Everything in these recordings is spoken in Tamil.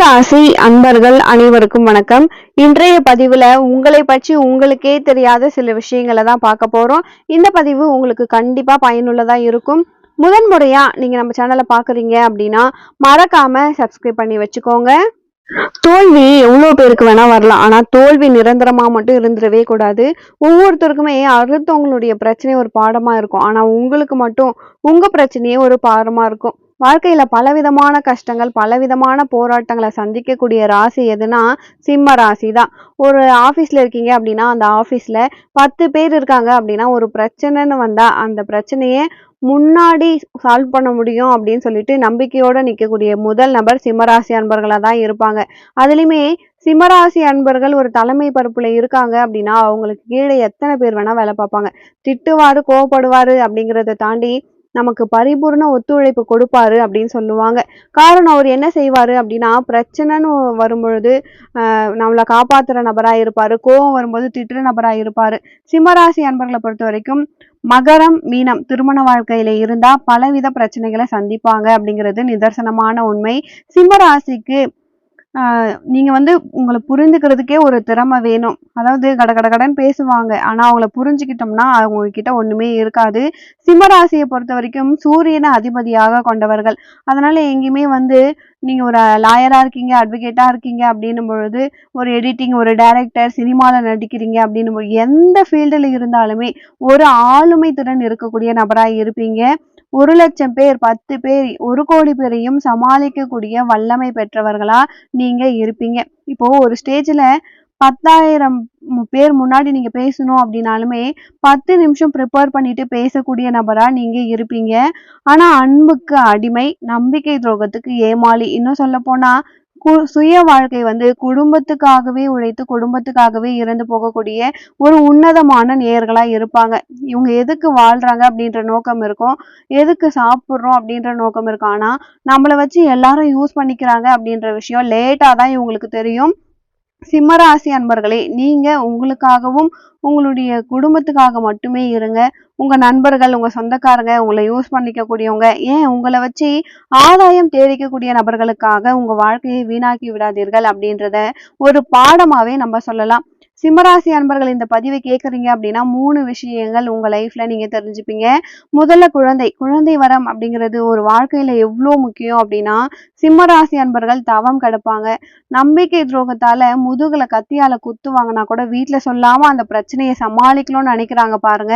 ராசி அன்பர்கள் அனைவருக்கும் வணக்கம். இன்றைய பதிவுல உங்களை பற்றி உங்களுக்கே தெரியாத சில விஷயங்களை தான் பார்க்க போறோம். இந்த பதிவு உங்களுக்கு கண்டிப்பா பயனுள்ளதா இருக்கும். முதன்முறையா நீங்க நம்ம சேனலை பாக்குறீங்க அப்படின்னா மறக்காம சப்ஸ்கிரைப் பண்ணி வச்சுக்கோங்க. தோல்வி எவ்வளோ பேருக்கு வேணா வரலாம். ஆனா தோல்வி நிரந்தரமா மட்டும் இருந்துடவே கூடாது. ஒவ்வொருத்தருக்குமே அடுத்தவங்களுடைய பிரச்சனை ஒரு பாடமா இருக்கும். ஆனா உங்களுக்கு மட்டும் உங்க பிரச்சனையே ஒரு பாடமா இருக்கும். வாழ்க்கையில பலவிதமான கஷ்டங்கள் பலவிதமான போராட்டங்களை சந்திக்கக்கூடிய ராசி எதுனா சிம்ம ராசி தான் ஒரு ஆஃபீஸ்ல இருக்கீங்க அப்படின்னா அந்த ஆஃபீஸ்ல பத்து பேர் இருக்காங்க அப்படின்னா ஒரு பிரச்சனைன்னு வந்தா அந்த பிரச்சனையை முன்னாடி சால்வ் பண்ண முடியும் அப்படின்னு சொல்லிட்டு நம்பிக்கையோட நிற்கக்கூடிய முதல் நபர் சிம்மராசி அன்பர்களாக தான் இருப்பாங்க. அதுலேயுமே சிம்மராசி அன்பர்கள் ஒரு தலைமை பரப்புல இருக்காங்க அப்படின்னா அவங்களுக்கு கீழே எத்தனை பேர் வேணா வேலை பார்ப்பாங்க. திட்டுவாரு கோவப்படுவாரு அப்படிங்கிறத தாண்டி நமக்கு பரிபூர்ண ஒத்துழைப்பு கொடுப்பாரு அப்படின்னு சொல்லுவாங்க. காரணம் அவர் என்ன செய்வாரு அப்படின்னா பிரச்சனைன்னு வரும்பொழுது நம்மளை காப்பாத்துற நபரா இருப்பாரு கோவம் வரும்போது திட்டுற நபரா இருப்பாரு. சிம்மராசி அன்பர்களை பொறுத்த வரைக்கும் மகரம் மீனம் திருமண வாழ்க்கையில இருந்தா பலவித பிரச்சனைகளை சந்திப்பாங்க அப்படிங்கிறது நிதர்சனமான உண்மை. சிம்மராசிக்கு நீங்கள் வந்து உங்களை புரிஞ்சுக்கிறதுக்கே ஒரு திறமை வேணும். அதாவது கட கட கடன் பேசுவாங்க. ஆனால் அவங்கள புரிஞ்சுக்கிட்டோம்னா அவங்க ஒன்றுமே இருக்காது. சிம்மராசியை பொறுத்த வரைக்கும் சூரியனை அதிபதியாக கொண்டவர்கள். அதனால் எங்கேயுமே வந்து நீங்கள் ஒரு லாயராக இருக்கீங்க அட்வொகேட்டாக இருக்கீங்க அப்படின்னும் பொழுது ஒரு எடிட்டிங் ஒரு டைரக்டர் சினிமாவில் நடிக்கிறீங்க அப்படின்னும் பொழுது எந்த ஃபீல்டில் இருந்தாலுமே ஒரு ஆளுமை திறன் இருக்கக்கூடிய நபராக இருப்பீங்க. ஒரு லட்சம் பேர் பத்து பேர் ஒரு கோடி பேரையும் சமாளிக்கக்கூடிய வல்லமை பெற்றவர்களா நீங்க இருப்பீங்க. இப்போ ஒரு ஸ்டேஜ்ல பத்தாயிரம் பேர் முன்னாடி நீங்க பேசணும் அப்படின்னாலுமே பத்து நிமிஷம் ப்ரிப்பேர் பண்ணிட்டு பேசக்கூடிய நபரா நீங்க இருப்பீங்க. ஆனா அன்புக்கு அடிமை நம்பிக்கை துரோகத்துக்கு ஏமாளி. இன்னும் சொல்ல போனா சுய வாழ்க்கை வந்து குடும்பத்துக்காகவே உழைத்து குடும்பத்துக்காகவே இறந்து போகக்கூடிய ஒரு உன்னதமான நேயர்களா இருப்பாங்க. இவங்க எதுக்கு வாழ்றாங்க அப்படின்ற நோக்கம் இருக்கும். எதுக்கு சாப்பிட்றோம் அப்படின்ற நோக்கம் இருக்கும். ஆனா நம்மளை வச்சு எல்லாரும் யூஸ் பண்ணிக்கிறாங்க அப்படின்ற விஷயம் லேட்டா தான் இவங்களுக்கு தெரியும். சிம்மராசி அன்பர்களே நீங்க உங்களுக்காகவும் உங்களுடைய குடும்பத்துக்காக மட்டுமே இருங்க. உங்க நண்பர்கள் உங்க சொந்தக்காரங்க உங்களை யூஸ் பண்ணிக்க கூடியவங்க ஏன் உங்களை வச்சு ஆதாயம் தேடிக்கக்கூடிய நபர்களுக்காக உங்க வாழ்க்கையை வீணாக்கி விடாதீர்கள் அப்படின்றத ஒரு பாடமாவே நம்ம சொல்லலாம். சிம்மராசி அன்பர்கள் இந்த பதிவை கேட்குறீங்க அப்படின்னா மூணு விஷயங்கள் உங்கள் லைஃப்பில் நீங்கள் தெரிஞ்சுப்பீங்க. முதல்ல குழந்தை குழந்தை வரம் அப்படிங்கிறது ஒரு வாழ்க்கையில் எவ்வளோ முக்கியம் அப்படின்னா சிம்மராசி அன்பர்கள் தவம் கிடப்பாங்க. நம்பிக்கை துரோகத்தால் முதுகில் கத்தியால் குத்து குத்துவாங்கன்னா கூட வீட்டில் சொல்லாமல் அந்த பிரச்சனையை சமாளிக்கணும்னு நினைக்கிறாங்க பாருங்க.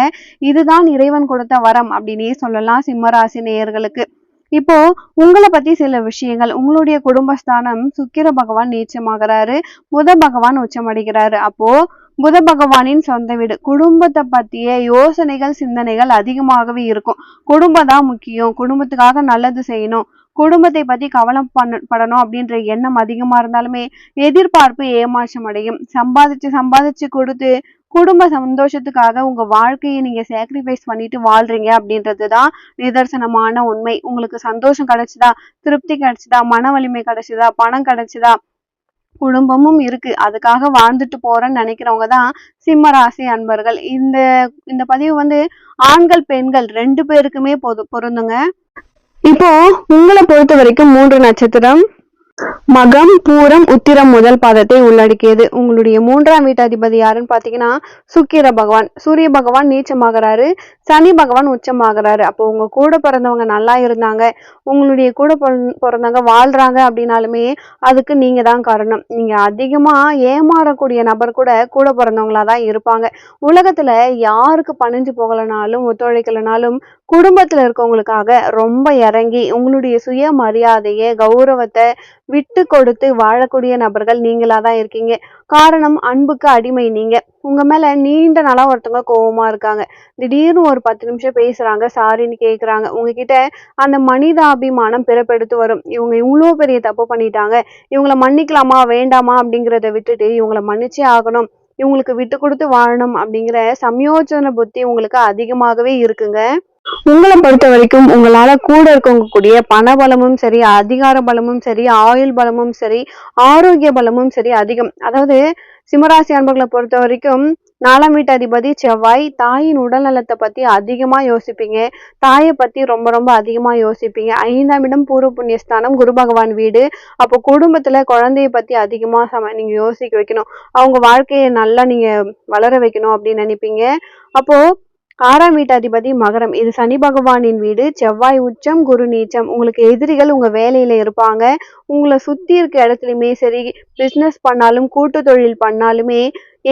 இதுதான் இறைவன் கொடுத்த வரம் அப்படின்னே சொல்லலாம் சிம்மராசி நேயர்களுக்கு. இப்போ உங்களை பத்தி சில விஷயங்கள் உங்களுடைய குடும்பஸ்தானம் சுக்கிர பகவான் நீச்சமாகறாரு புத பகவான் உச்சமடைகிறாரு. அப்போ புத பகவானின் சொந்த வீடு குடும்பத்தை பத்திய யோசனைகள் சிந்தனைகள் அதிகமாகவே இருக்கும். குடும்பம் தான் முக்கியம். குடும்பத்துக்காக நல்லது செய்யணும். குடும்பத்தை பத்தி கவலை பண்ண படணும் அப்படின்ற எண்ணம் அதிகமா இருந்தாலுமே எதிர்பார்ப்பு ஏமாற்றம் அடையும் சம்பாதிச்சு சம்பாதிச்சு கொடுத்து குடும்ப சந்தோஷத்துக்காக உங்க வாழ்க்கையை நீங்க சாக்ரிஃபைஸ் பண்ணிட்டு வாழ்றீங்க அப்படின்றதுதான் நிதர்சனமான உண்மை. உங்களுக்கு சந்தோஷம் கிடைச்சுதா திருப்தி கிடைச்சுதா மன வலிமை கிடைச்சுதா பணம் கிடைச்சுதா குடும்பமும் இருக்கு. அதுக்காக வாழ்ந்துட்டு போறேன்னு நினைக்கிறவங்க தான் சிம்மராசி அன்பர்கள். இந்த இந்த பதிவு வந்து ஆண்கள் பெண்கள் ரெண்டு பேருக்குமே பொது பொருந்துங்க. இப்போ உங்களை பொறுத்த வரைக்கும் மூன்று நட்சத்திரம். மகம் பூரம் உத்திரம் முதல் பாதத்தை உள்ளடக்கியது. உங்களுடைய மூன்றாம் வீட்டு அதிபதி யாருன்னு பாத்தீங்கன்னா சுக்கிர பகவான். சூரிய பகவான் நீச்சமாகறாரு சனி பகவான் உச்சமாகறாரு. அப்போ உங்க கூட பிறந்தவங்க நல்லா இருந்தாங்க. உங்களுடைய கூட பிறந்தவங்க வாழ்றாங்க அப்படின்னாலுமே அதுக்கு நீங்க தான் காரணம். நீங்க அதிகமா ஏமாறக்கூடிய நபர் கூட கூட பிறந்தவங்களா தான் இருப்பாங்க. உலகத்துல யாருக்கு பணிஞ்சு போகலனாலும் ஒத்துழைக்கலனாலும் குடும்பத்துல இருக்கவங்களுக்காக ரொம்ப இறங்கி உங்களுடைய சுய மரியாதையை கௌரவத்தை விட்டு கொடுத்து வாழக்கூடிய நபர்கள் நீங்களா தான் இருக்கீங்க. காரணம் அன்புக்கு அடிமை நீங்க. உங்க மேல நீண்ட நாளா ஒருத்தவங்க கோவமா இருக்காங்க. திடீர்னு ஒரு பத்து நிமிஷம் பேசுறாங்க சாரின்னு கேக்குறாங்க. உங்ககிட்ட அந்த மனிதாபிமானம் பிறப்பெடுத்து வரும். இவங்க இவ்வளோ பெரிய தப்பு பண்ணிட்டாங்க. இவங்களை மன்னிக்கலாமா வேண்டாமா அப்படிங்கிறத விட்டுட்டு இவங்களை மன்னிச்சே ஆகணும். இவங்களுக்கு விட்டு கொடுத்து வாழணும் அப்படிங்கிற சமயோஜன புத்தி உங்களுக்கு அதிகமாகவே இருக்குங்க. உங்களை பொறுத்த வரைக்கும் உங்களால கூட இருக்கவங்க கூடிய பண பலமும் சரி அதிகார பலமும் சரி ஆயுள் பலமும் சரி ஆரோக்கிய பலமும் சரி அதிகம். அதாவது சிம்மராசி அன்பர்களை பொறுத்த வரைக்கும் நாலாம் வீட்டு அதிபதி செவ்வாய் தாயின் உடல் நலத்தை பத்தி அதிகமா யோசிப்பீங்க. தாயை பத்தி ரொம்ப ரொம்ப அதிகமா யோசிப்பீங்க. ஐந்தாம் இடம் பூர்வ புண்ணியஸ்தானம் குரு பகவான் வீடு. அப்போ குடும்பத்துல குழந்தைய பத்தி அதிகமா சம நீங்க யோசிக்க வைக்கணும். அவங்க வாழ்க்கையை நல்லா நீங்க வளர வைக்கணும் அப்படின்னு நினைப்பீங்க. அப்போ ஆறாம் வீட்டாதிபதி மகரம். இது சனி பகவானின் வீடு. செவ்வாய் உச்சம் குரு நீச்சம். உங்களுக்கு எதிரிகள் உங்க வேலையில இருப்பாங்க. உங்களை சுத்தி இருக்க இடத்துலையுமே சரி பிசினஸ் பண்ணாலும் கூட்டு தொழில் பண்ணாலுமே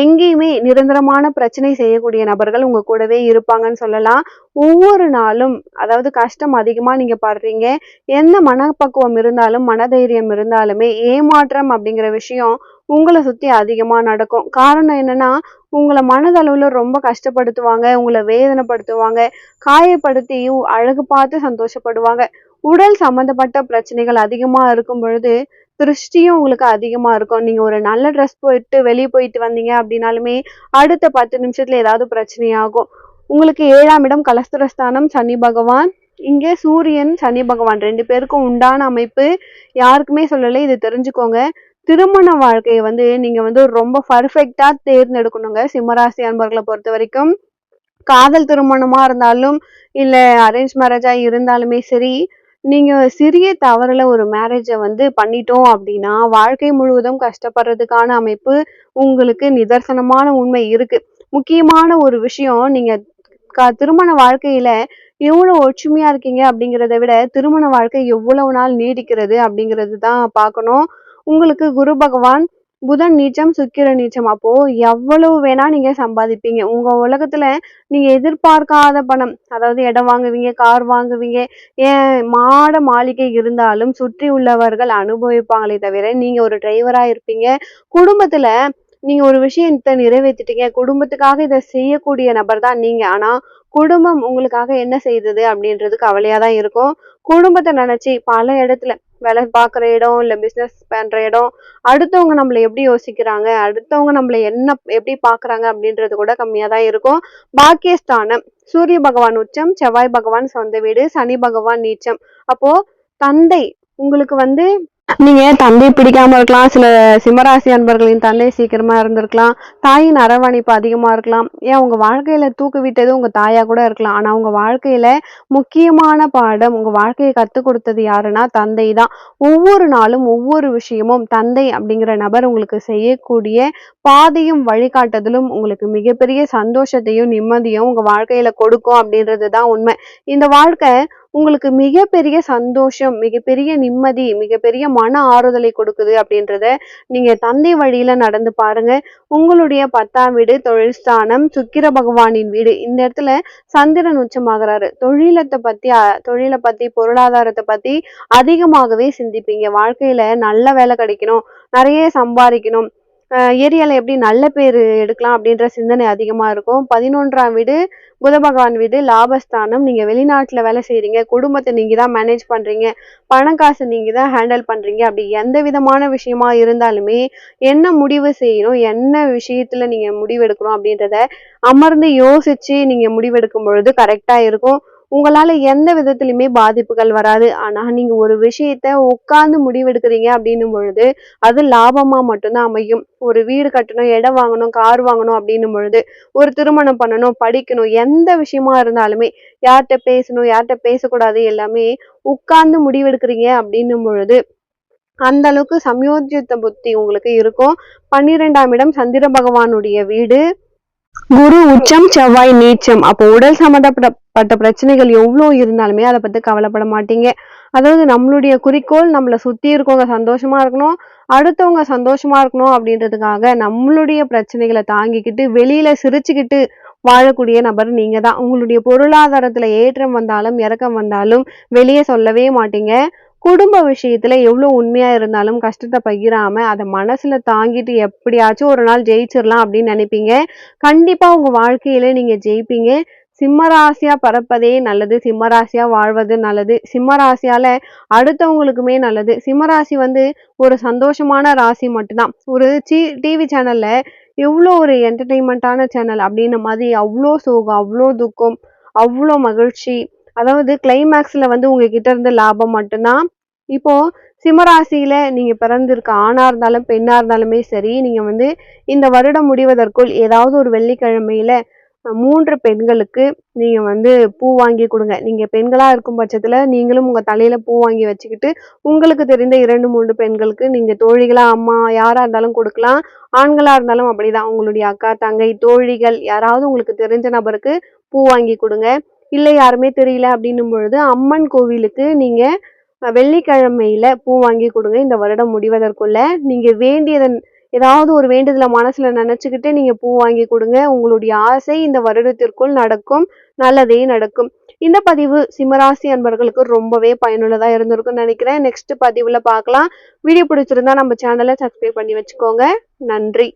எங்கேயுமே நிரந்தரமான பிரச்சனை செய்யக்கூடிய நபர்கள் உங்க கூடவே இருப்பாங்கன்னு சொல்லலாம். ஒவ்வொரு நாளும் அதாவது கஷ்டம் அதிகமா நீங்க படுறீங்க. எந்த மனப்பக்குவம் இருந்தாலும் மனதைரியம் இருந்தாலுமே ஏமாற்றம் அப்படிங்கிற விஷயம் உங்களை சுத்தி அதிகமா நடக்கும். காரணம் என்னன்னா உங்களை மனதளவில் ரொம்ப கஷ்டப்படுத்துவாங்க உங்களை வேதனைப்படுத்துவாங்க காயப்படுத்தி அழகு பார்த்து சந்தோஷப்படுவாங்க. உடல் சம்மந்தப்பட்ட பிரச்சனைகள் அதிகமாக இருக்கும் பொழுது திருஷ்டியும் உங்களுக்கு அதிகமாக இருக்கும். நீங்கள் ஒரு நல்ல ட்ரெஸ் போயிட்டு வெளியே போயிட்டு வந்தீங்க அப்படின்னாலுமே அடுத்த பத்து நிமிஷத்துல ஏதாவது பிரச்சனையாகும். உங்களுக்கு ஏழாம் இடம் கலஸ்திரஸ்தானம் சனி பகவான். இங்கே சூரியன் சனி பகவான். ரெண்டு பேருக்கும் உண்டான அமைப்பு. யாருக்குமே சொல்லலை இது தெரிஞ்சுக்கோங்க. திருமண வாழ்க்கையை வந்து நீங்க வந்து ரொம்ப பர்ஃபெக்டா தேர்ந்தெடுக்கணுங்க. சிம்மராசி அன்பர்களை பொறுத்த வரைக்கும். காதல் திருமணமா இருந்தாலும் இல்ல அரேஞ்ச் மேரேஜா இருந்தாலுமே சரி நீங்க சிறிய தவறுல ஒரு மேரேஜை வந்து பண்ணிட்டோம் அப்படின்னா வாழ்க்கை முழுவதும் கஷ்டப்படுறதுக்கான அமைப்பு உங்களுக்கு நிதர்சனமான உண்மை இருக்கு. முக்கியமான ஒரு விஷயம் நீங்க திருமண வாழ்க்கையில எவ்வளவு ஒற்றுமையா இருக்கீங்க அப்படிங்கிறத விட திருமண வாழ்க்கை எவ்வளவு நாள் நீடிக்கிறது அப்படிங்கிறது தான் பார்க்கணும். உங்களுக்கு குரு பகவான் புதன் நீச்சம் சுக்கிர நீச்சம். அப்போ எவ்வளவு வேணா நீங்க சம்பாதிப்பீங்க. உங்க உலகத்துல நீங்க எதிர்பார்க்காத பணம். அதாவது இடம் வாங்குவீங்க கார் வாங்குவீங்க. ஏன் மாட மாளிகை இருந்தாலும் சுற்றி உள்ளவர்கள் அனுபவிப்பாங்களே தவிர நீங்க ஒரு டிரைவரா இருப்பீங்க. குடும்பத்துல நீங்க ஒரு விஷயத்தை நிறைவேற்றிட்டீங்க குடும்பத்துக்காக இதை செய்யக்கூடிய நபர் தான் நீங்க. ஆனா குடும்பம் உங்களுக்காக என்ன செய்தது அப்படின்றது கவலையா தான் இருக்கும். குடும்பத்தை நினைச்சு பல இடத்துல வேலை பார்க்குற இடம் இல்லை பிஸ்னஸ் பண்ணுற இடம் அடுத்தவங்க நம்மளை எப்படி யோசிக்கிறாங்க அடுத்தவங்க நம்மளை என்ன எப்படி பார்க்குறாங்க அப்படின்றது கூட கம்மியாக தான் இருக்கும். பாக்கியஸ்தானம். சூரிய பகவான் உச்சம் செவ்வாய் பகவான் சொந்த வீடு சனி பகவான் நீச்சம். அப்போது தந்தை உங்களுக்கு வந்து நீங்க தந்தை பிடிக்காம இருக்கலாம்? சில சிம்மராசி அன்பர்களின் தந்தை சீக்கிரமா இருந்திருக்கலாம். தாயின் அரவணைப்பு அதிகமா இருக்கலாம். ஏன் உங்க வாழ்க்கையில தூக்கு விட்டது உங்க தாயா கூட இருக்கலாம். ஆனா உங்க வாழ்க்கையில முக்கியமான பாடம் உங்க வாழ்க்கையை கற்றுக் கொடுத்தது யாருன்னா தந்தை தான். ஒவ்வொரு நாளும் ஒவ்வொரு விஷயமும் தந்தை அப்படிங்கிற நபர் உங்களுக்கு செய்யக்கூடிய பாதையும் வழிகாட்டுதலும் உங்களுக்கு மிகப்பெரிய சந்தோஷத்தையும் நிம்மதியும் உங்க வாழ்க்கையில கொடுக்கும் அப்படின்றது தான் உண்மை. இந்த வாழ்க்கை உங்களுக்கு மிகப்பெரிய சந்தோஷம் மிகப்பெரிய நிம்மதி மிகப்பெரிய மன ஆறுதலை கொடுக்குது அப்படின்றத நீங்க தந்தை வழியில நடந்து பாருங்க. உங்களுடைய பத்தாம் வீடு தொழில் ஸ்தானம் சுக்கிர பகவானின் வீடு. இந்த இடத்துல சந்திரன் உச்சமாகிறாரு. தொழிலத்தை பத்தி தொழிலை பத்தி பொருளாதாரத்தை பத்தி அதிகமாகவே சிந்திப்பீங்க. வாழ்க்கையில நல்ல வேலை கிடைக்கணும். நிறைய சம்பாதிக்கணும். ஏரியாவில் எப்படி நல்ல பேர் எடுக்கலாம் அப்படின்ற சிந்தனை அதிகமாக இருக்கும். பதினொன்றாம் வீடு புத பகவான் வீடு லாபஸ்தானம். நீங்கள் வெளிநாட்டில் வேலை செய்கிறீங்க குடும்பத்தை நீங்கள் தான் மேனேஜ் பண்ணுறீங்க பணம் காசு நீங்கள் தான் ஹேண்டில் பண்ணுறீங்க அப்படி எந்த விதமான விஷயமா இருந்தாலுமே என்ன முடிவு செய்யணும் என்ன விஷயத்தில் நீங்கள் முடிவெடுக்கணும் அப்படின்றத அமர்ந்து யோசித்து நீங்கள் முடிவெடுக்கும் பொழுது கரெக்டாக இருக்கும். உங்களால எந்த விதத்திலுமே பாதிப்புகள் வராது. ஆனா நீங்க ஒரு விஷயத்த உட்கார்ந்து முடிவெடுக்கிறீங்க அப்படின்னும் பொழுது அது லாபமா மட்டும்தான் அமையும். ஒரு வீடு கட்டணும் இடம் வாங்கணும் கார் வாங்கணும் அப்படின்னும் பொழுது ஒரு திருமணம் பண்ணணும் படிக்கணும் எந்த விஷயமா இருந்தாலுமே யார்கிட்ட பேசணும் யார்கிட்ட பேசக்கூடாது எல்லாமே உட்கார்ந்து முடிவெடுக்கிறீங்க அப்படின்னும் பொழுது அந்த அளவுக்கு சம்யோஜித்த புத்தி உங்களுக்கு இருக்கும். பன்னிரெண்டாம் இடம் சந்திர பகவானுடைய வீடு. குரு உச்சம் செவ்வாய் நீச்சம். அப்போ உடல் சம்மந்தப்பட்ட பிரச்சனைகள் எவ்வளோ இருந்தாலுமே அதை பத்தி கவலைப்பட மாட்டீங்க. அதாவது நம்மளுடைய குறிக்கோள் நம்மளை சுத்தி இருக்கவங்க சந்தோஷமா இருக்கணும் அடுத்தவங்க சந்தோஷமா இருக்கணும் அப்படின்றதுக்காக நம்மளுடைய பிரச்சனைகளை தாங்கிக்கிட்டு வெளியில சிரிச்சுக்கிட்டு வாழக்கூடிய நபர் நீங்க தான். உங்களுடைய பொருளாதாரத்துல ஏற்றம் வந்தாலும் இறக்கம் வந்தாலும் வெளியே சொல்லவே மாட்டீங்க. குடும்ப விஷயத்துல எவ்வளோ உண்மையா இருந்தாலும் கஷ்டத்தை பகிராம அதை மனசுல தாங்கிட்டு எப்படியாச்சும் ஒரு நாள் ஜெயிச்சிடலாம் அப்படின்னு நினைப்பீங்க. கண்டிப்பா உங்க வாழ்க்கையில நீங்க ஜெயிப்பீங்க. சிம்மராசியா பறப்பதே நல்லது சிம்மராசியா வாழ்வது நல்லது சிம்மராசியால அடுத்தவங்களுக்குமே நல்லது. சிம்மராசி வந்து ஒரு சந்தோஷமான ராசி மட்டும்தான். ஒரு சி டிவி சேனல்ல எவ்வளோ ஒரு என்டர்டெயின்மெண்ட்டான சேனல் அப்படின்ன மாதிரி அவ்வளோ சோகம் அவ்வளோ துக்கம் அவ்வளோ மகிழ்ச்சி அதாவது கிளைமேக்ஸ்ல வந்து உங்ககிட்ட இருந்த லாபம் மட்டும்தான். இப்போ சிம்மராசியில நீங்க பிறந்திருக்க ஆணா இருந்தாலும் பெண்ணா இருந்தாலுமே சரி நீங்க வந்து இந்த வருடம் முடிவதற்குள் ஏதாவது ஒரு வெள்ளிக்கிழமையில மூன்று பெண்களுக்கு நீங்க வந்து பூ வாங்கி கொடுங்க. நீங்க பெண்களா இருக்கும் பட்சத்துல நீங்களும் உங்க தலையில பூ வாங்கி வச்சுக்கிட்டு உங்களுக்கு தெரிந்த இரண்டு மூன்று பெண்களுக்கு நீங்க தோழிகளா அம்மா யாரா இருந்தாலும் கொடுக்கலாம். ஆண்களா இருந்தாலும் அப்படிதான். உங்களுடைய அக்கா தங்கை தோழிகள் யாராவது உங்களுக்கு தெரிஞ்ச நபருக்கு பூ வாங்கி கொடுங்க. இல்லை யாருமே தெரியல அப்படின்னும் பொழுது அம்மன் கோவிலுக்கு நீங்கள் வெள்ளிக்கிழமையில் வெள்ளிக்கிழமையில பூ வாங்கி கொடுங்க. இந்த வருடம் முடிவதற்குள்ள நீங்க வேண்டியதன் ஏதாவது ஒரு வேண்டுதலை மனசுல நினைச்சுக்கிட்டு நீங்க பூ வாங்கி கொடுங்க. உங்களுடைய ஆசை இந்த வருடத்திற்குள் நடக்கும் நல்லதே நடக்கும். இந்த பதிவு சிம்மராசி அன்பர்களுக்கு ரொம்பவே பயனுள்ளதா இருந்திருக்கும்னு நினைக்கிறேன். நெக்ஸ்ட் பதிவுல பார்க்கலாம். வீடியோ பிடிச்சிருந்தா நம்ம சேனலை சப்ஸ்கிரைப் பண்ணி வச்சுக்கோங்க. நன்றி.